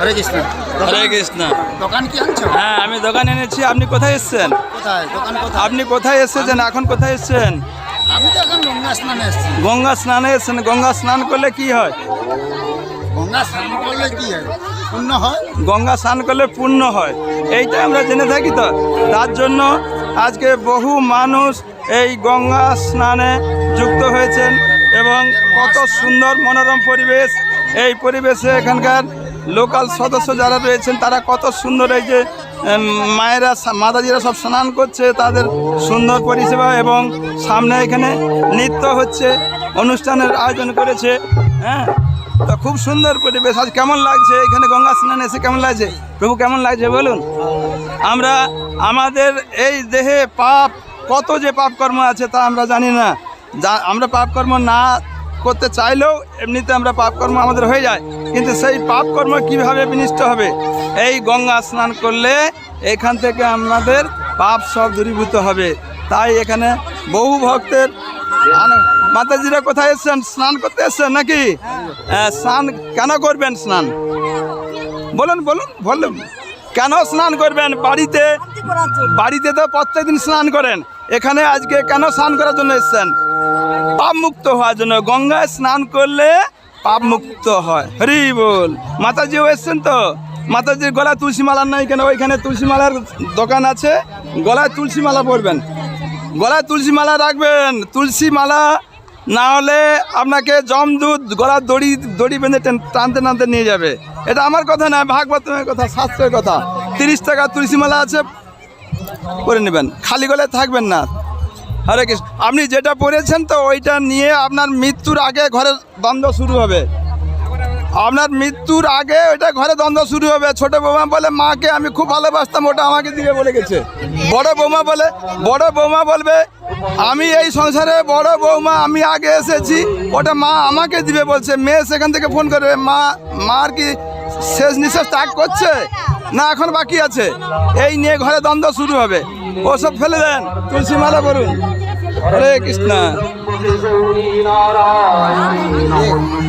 হরে কৃষ্ণ। হরে কৃষ্ণ। দোকান কি আনছো? হ্যাঁ আমি দোকান এনেছি। আপনি কোথায় এসেছেন? কোথায়? দোকান কোথায়? আপনি কোথায় এসেছেন? এখন কোথায় এসেছেন? আমি তো এখন গঙ্গা স্নানে এসেছি। গঙ্গা স্নানে এসেছেন। গঙ্গা স্নান করলে কি হয়? গঙ্গা স্নান করলে কি হয়? পূর্ণ হয়? গঙ্গা স্নান করলে পূর্ণ হয়। এইটা আমরা জেনে থাকি তো। তার জন্য আজকে বহু মানুষ এই গঙ্গা স্নানে যুক্ত হয়েছেন এবং কত সুন্দর মনোরম পরিবেশ। এই পরিবেশে এখানকার লোকাল সদস্য যারা রয়েছেন, তারা কত সুন্দর এই যে মায়েরা, মাতাজিরা সব স্নান করছে, তাদের সুন্দর পরিষেবা এবং সামনে এখানে নৃত্য হচ্ছে, অনুষ্ঠানের আয়োজন করেছে হ্যাঁ? তো খুব সুন্দর পরিবেশ। আজ কেমন লাগছে? এখানে গঙ্গা স্নান এসে কেমন লাগছে? প্রভু, কেমন লাগছে বলুন? আমরা, আমাদের এই দেহে পাপ, কত যে পাপ কর্ম আছে তা আমরা জানি না। যা, আমরা পাপ কর্ম না করতে চাইলেও এমনিতে আমরা পাপ কর্ম আমাদের হয়ে যায়। কিন্তু সেই পাপ কর্ম কীভাবে বিনিষ্ট হবে? এই গঙ্গা স্নান করলে এখান থেকে আমাদের পাপ সব দূরীভূত হবে। তাই এখানে বহু ভক্তের মাতাজিরা কোথায় এসছেন? স্নান করতে এসছেন নাকি? হ্যাঁ, স্নান কেন করবেন স্নান? বলুন বলুন বলুন। কেন স্নান করবেন? বাড়িতে বাড়িতে তো প্রত্যেকদিন স্নান করেন। এখানে আজকে কেন স্নান করার জন্য এসছেন? পাপ মুক্ত হওয়ার জন্য। গঙ্গায় স্নান করলে পাপ মুক্ত হয়। হরি বল। মাতাজিও এসছেন তো? মাতাজির গলায় তুলসী মালা নাই কেন? ওইখানে তুলসী মালার দোকান আছে। গলায় তুলসী মালা পরবেন। গলায় তুলসী মালা রাখবেন। তুলসী মালা না হলে আপনাকে জমদূত গলার দড়ি দড়ি বেঁধে টানতে টানতে নিয়ে যাবে। এটা আমার কথা না ভাগবতের কথা, শাস্ত্রের কথা। তিরিশ টাকা তুলসী মালা আছে করে নেবেন। খালি গলায় থাকবেন না। হরে কৃষ্ণ। আপনি যেটা পড়েছেন তো ওইটা নিয়ে আপনার মৃত্যুর আগে ঘরে দ্বন্দ্ব শুরু হবে। আপনার মৃত্যুর আগে ওইটা ঘরে দ্বন্দ্ব শুরু হবে। ছোট বৌমা বলে, মাকে আমি খুব ভালোবাসতাম, ওটা আমাকে দিবে বলে গেছে। বড় বৌমা বলে, বড় বৌমা বলবে, আমি এই সংসারে বড় বৌমা, আমি আগে এসেছি, ওটা মা আমাকে দিবে বলছে। মেয়ে সেখান থেকে ফোন করবে মা, মার কি শেষ নিঃশ্বাস ত্যাগ করছে? না, এখন বাকি আছে। এই নিয়ে ঘরে দ্বন্দ্ব শুরু হবে। ওসব ফেলে দেন, তুলসী মালা করুন হরে কৃষ্ণ